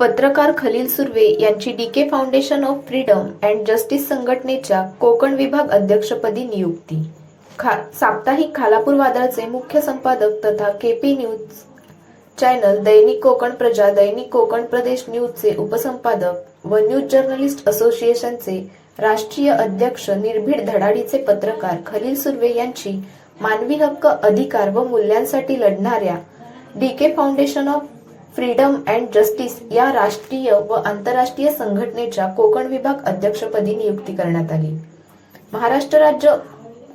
पत्रकार खलील सुर्वे यांची DK foundation of freedom and justice संघटनेच्या कोकण विभाग अध्यक्षपदी नियुक्ती. खा साप्ताहिक खालापूर वादळाचे मुख्य संपादक तथा केपी न्यूज चॅनल दैनिक कोकण प्रजा दैनिक कोकण प्रदेश न्यूजचे उपसंपादक व न्यूज जर्नलिस्ट असोसिएशनचे राष्ट्रीय अध्यक्ष निर्भीड धडाडीचे पत्रकार खलील सुर्वे यांची मानवी हक्क अधिकार व मूल्यांसाठी लढणाऱ्या D K foundation of freedom and justice या राष्ट्रीय व आंतरराष्ट्रीय संघटनेच्या कोकण विभाग अध्यक्षपदी नियुक्ती करण्यात आली. महाराष्ट्र राज्य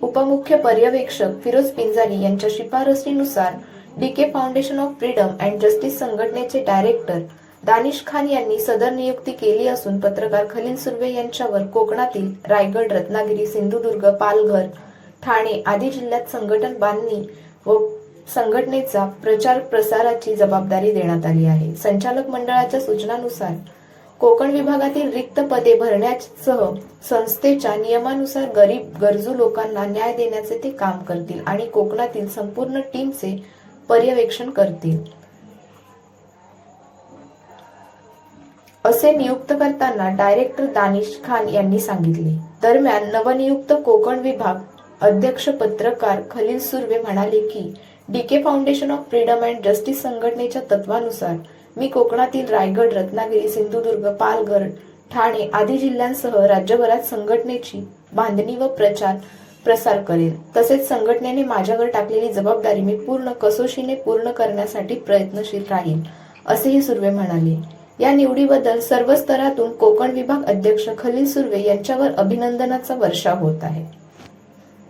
उपमुख्य पर्यवेक्षक फिरोज पिंजारी यांच्या शिफारसीनुसार D K foundation of freedom and justice संघटनेचे डायरेक्टर दानिश खान यांनी सदर नियुक्ती केली असून पत्रकार खलील सुर्वे यांच्यावर कोकणातील रायगड रत्नागिरी सिंधुदुर्ग पालघर ठाणे आदी जिल्ह्यात संघटन बांधणी व संघटनेचा प्रचार प्रसाराची जबाबदारी देण्यात आली आहे. संचालक मंडळाच्या सूचनानुसार कोकण विभागातील रिक्त पदे भरण्यासह संस्थेच्या नियमानुसार गरीब गरजू लोकांना न्याय देण्याचे ते काम करतील आणि कोकणातील संपूर्ण टीमचे पर्यवेक्षण करतील. असे नियुक्त करताना डायरेक्टर दानिश खान यांनी सांगितले. दरम्यान नवनियुक्त कोकण विभाग अध्यक्ष पत्रकार खलील सुर्वे म्हणाले की D K foundation of freedom and justice संघटनेच्या तत्वानुसार मी कोकणातील रायगड रत्नागिरी सिंधुदुर्ग पालघर ठाणे आदी जिल्ह्यांसह राज्यभरात संघटनेची बांधणी व प्रचार प्रसार करेल तसेच संघटनेने माझ्यावर टाकलेली जबाबदारी मी पूर्ण कसोशीने पूर्ण करण्यासाठी प्रयत्नशील राहील असेही सुर्वे म्हणाले. या निवडीबद्दल सर्व स्तरातून कोकण विभाग अध्यक्ष खलील सुर्वे यांच्यावर अभिनंदनाचा वर्षाव होत आहे.